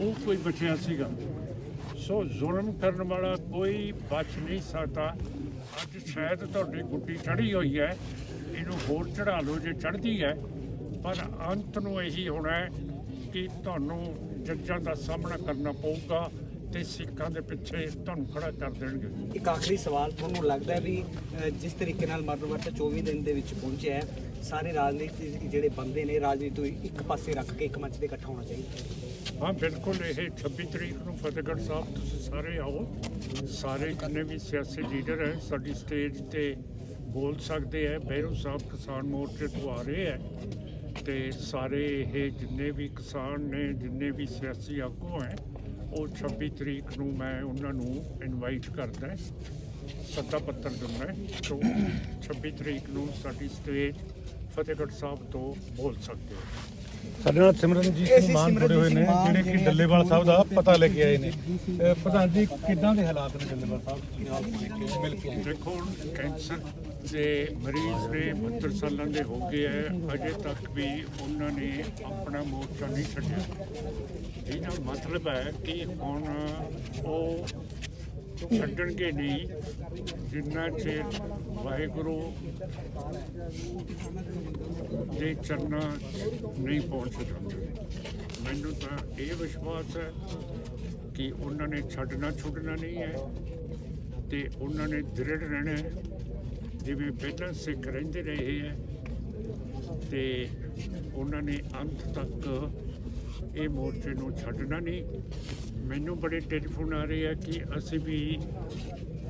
ਉਹ ਕੋਈ ਬਚਿਆ ਸੀਗਾ। ਸੋ ਜ਼ੁਲਮ ਕਰਨ ਵਾਲਾ ਕੋਈ ਬਚ ਨਹੀਂ ਸਕਦਾ। ਅੱਜ ਸ਼ਾਇਦ ਤੁਹਾਡੀ ਗੁੱਡੀ ਚੜੀ ਹੋਈ ਹੈ। ਇਹਨੂੰ ਹੋਰ ਚੜਾ ਲਓ ਜੇ ਚੜਦੀ ਹੈ। ਪਰ ਅੰਤ ਨੂੰ ਇਹੀ ਹੋਣਾ ਹੈ ਕਿ ਤੁਹਾਨੂੰ ਜੱਜਾਂ ਦਾ ਸਾਹਮਣਾ ਕਰਨਾ ਪਊਗਾ। ਤੇ ਸਿੱਖਾਂ ਦੇ ਪਿੱਛੇ ਤੁਹਾਨੂੰ ਖੜਾ ਕਰ ਦੇਣਗੇ। ਇੱਕ ਆਖਰੀ ਸਵਾਲ ਤੁਹਾਨੂੰ ਲੱਗਦਾ ਹੈ ਵੀ ਅ, ਜਿਸ ਤਰੀਕੇ ਨਾਲ ਮਰਨ ਵਰਤ 24 ਦਿਨ ਦੇ ਵਿੱਚ ਪਹੁੰਚਿਆ ਹੈ ਸਾਰੇ ਰਾਜਨੀਤਿਕ ਜਿਹੜੇ ਬੰਦੇ ਨੇ ਰਾਜਨੀਤੀ ਨੂੰ ਇੱਕ ਪਾਸੇ ਰੱਖ ਕੇ ਇੱਕ ਮੰਚ ਤੇ ਇਕੱਠਾ ਹੋਣਾ ਚਾਹੀਦਾ? ਹਾਂ ਬਿਲਕੁਲ ਇਹ 26 ਤਰੀਕ ਨੂੰ ਫਤਿਹਗੜ੍ਹ ਸਾਹਿਬ ਤੁਸੀਂ ਸਾਰੇ ਆਓ। ਸਾਰੇ ਜਿੰਨੇ ਵੀ ਸਿਆਸੀ ਲੀਡਰ ਹੈ ਸਾਡੀ ਸਟੇਜ ਤੇ ਬੋਲ ਸਕਦੇ ਹੈ। ਬਹਿਰੂ ਸਾਹਿਬ ਕਿਸਾਨ ਮੋਰਚੇ ਤੋਂ ਆ ਰਹੇ ਹੈ ਤੇ ਸਾਰੇ ਇਹ ਜਿੰਨੇ ਵੀ ਕਿਸਾਨ ਨੇ ਜਿੰਨੇ ਵੀ ਸਿਆਸੀ ਆਗੂ ਹੈ ਉਹ 26 ਤਰੀਕ ਨੂੰ ਮੈਂ ਉਹਨਾਂ ਨੂੰ ਇਨਵਾਈਟ ਕਰਦਾ ਸੱਦਾ ਪੱਤਰ ਦਿੰਦਾ ਹੈ। ਤੋਂ 26 ਤਰੀਕ ਨੂੰ ਸਾਡੀ ਸਟੇਜ ਫਤਿਹਗੜ੍ਹ ਸਾਹਿਬ ਤੋਂ ਬੋਲ ਸਕਦੇ ਹੋ ਸਾਡੇ ਨਾਲ ਸਿਮਰਨਜੀਤ ਸਿੰਘ ਮਾਨ ਜੁੜੇ ਹੋਏ ਨੇ ਜਿਹੜੇ ਕਿ ਡੱਲੇਵਾਲ ਸਾਹਿਬ ਦਾ ਪਤਾ ਲੈ ਕੇ ਆਏ ਨੇ। ਅਹ ਪ੍ਰਧਾਨ ਜੀ ਕਿੱਦਾਂ ਦੇ ਹਾਲਾਤ ਨੇ ਡੱਲੇਵਾਲ ਸਾਹਿਬ? ਮਿਲ ਕੇ ਦੇਖੋ ਹੁਣ ਕੈਂਸਰ ਦੇ ਮਰੀਜ਼ ਨੇ 72 ਸਾਲਾਂ ਦੇ ਹੋ ਗਏ ਹੈ। ਅਜੇ ਤੱਕ ਵੀ ਉਹਨਾਂ ਨੇ ਆਪਣਾ ਮੋਰਚਾ ਨਹੀਂ ਛੱਡਿਆ। ਇਹਦਾ ਮਤਲਬ ਹੈ ਕਿ ਹੁਣ ਉਹ ਛੱਡਣਗੇ ਨਹੀਂ। ਜਿੰਨਾ ਚਿਰ ਵਾਹਿਗੁਰੂ ਦੇ ਚਰਨਾਂ ਨਹੀਂ ਪਹੁੰਚ ਜਾਂਦੇ। ਮੈਨੂੰ ਤਾਂ ਇਹ ਵਿਸ਼ਵਾਸ ਹੈ ਕਿ ਉਹਨਾਂ ਨੇ ਛੱਡਣਾ ਛੁੱਟਣਾ ਨਹੀਂ ਹੈ ਤੇ ਉਹਨਾਂ ਨੇ ਦ੍ਰਿੜ ਰਹਿਣਾ ਜਿਵੇਂ ਪਹਿਲਾਂ ਸਿੱਖ ਰਹਿੰਦੇ ਰਹੇ ਹੈ ਤੇ ਉਹਨਾਂ ਨੇ ਅੰਤ ਤੱਕ ਇਹ ਮੋਰਚੇ ਨੂੰ ਛੱਡਣਾ ਨਹੀਂ। ਮੈਨੂੰ ਬੜੇ ਟੈਲੀਫੋਨ ਆ ਰਹੇ ਆ ਕਿ ਅਸੀਂ ਵੀ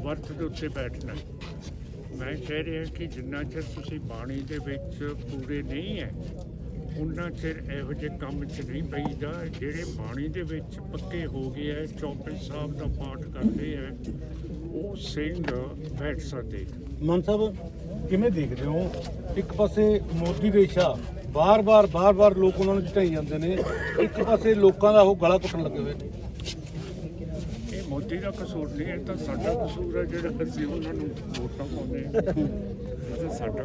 ਵਰਤ ਦੇ ਉੱਤੇ ਬੈਠਣਾ ਮੈਂ ਕਹਿ ਰਿਹਾ ਕਿ ਜਿੰਨਾ ਚਿਰ ਤੁਸੀਂ ਬਾਣੀ ਦੇ ਵਿੱਚ ਪੂਰੇ ਨਹੀਂ ਹੈ ਉਹਨਾਂ ਚਿਰ ਇਹੋ ਜਿਹੇ ਕੰਮ 'ਚ ਨਹੀਂ ਪਈਦਾ ਜਿਹੜੇ ਬਾਣੀ ਦੇ ਵਿੱਚ ਪੱਕੇ ਹੋ ਗਏ ਹੈ ਚੌਪਈ ਸਾਹਿਬ ਦਾ ਪਾਠ ਕਰਦੇ ਹੈ, ਉਹ ਸਿੰਘ ਬੈਠ ਸਕਦੇ ਮਾਨ ਸਾਹਿਬ, ਕਿਵੇਂ ਦੇਖਦੇ ਹੋ? ਇੱਕ ਪਾਸੇ ਮੋਦੀ ਦੇ ਇਸ਼ਾ ਬਾਰ-ਬਾਰ ਬਾਰ-ਬਾਰ ਲੋਕ ਉਹਨਾਂ ਨੂੰ ਜਿਤਾਈ ਜਾਂਦੇ ਨੇ, ਇੱਕ ਪਾਸੇ ਲੋਕਾਂ ਦਾ ਉਹ ਗਲਾ ਕੁੱਟਣ ਲੱਗੇ ਹੋਏ ਨੇ। ਇਹ ਦਾ ਕਸੂਰ ਨਹੀਂ, ਇਹ ਤਾਂ ਸਾਡਾ ਕਸੂਰ ਹੈ ਜਿਹੜਾ ਅਸੀਂ ਉਹਨਾਂ ਨੂੰ ਵੋਟਾਂ ਪਾਉਂਦੇ ਹਾਂ। ਇਹ ਤਾਂ ਸਾਡਾ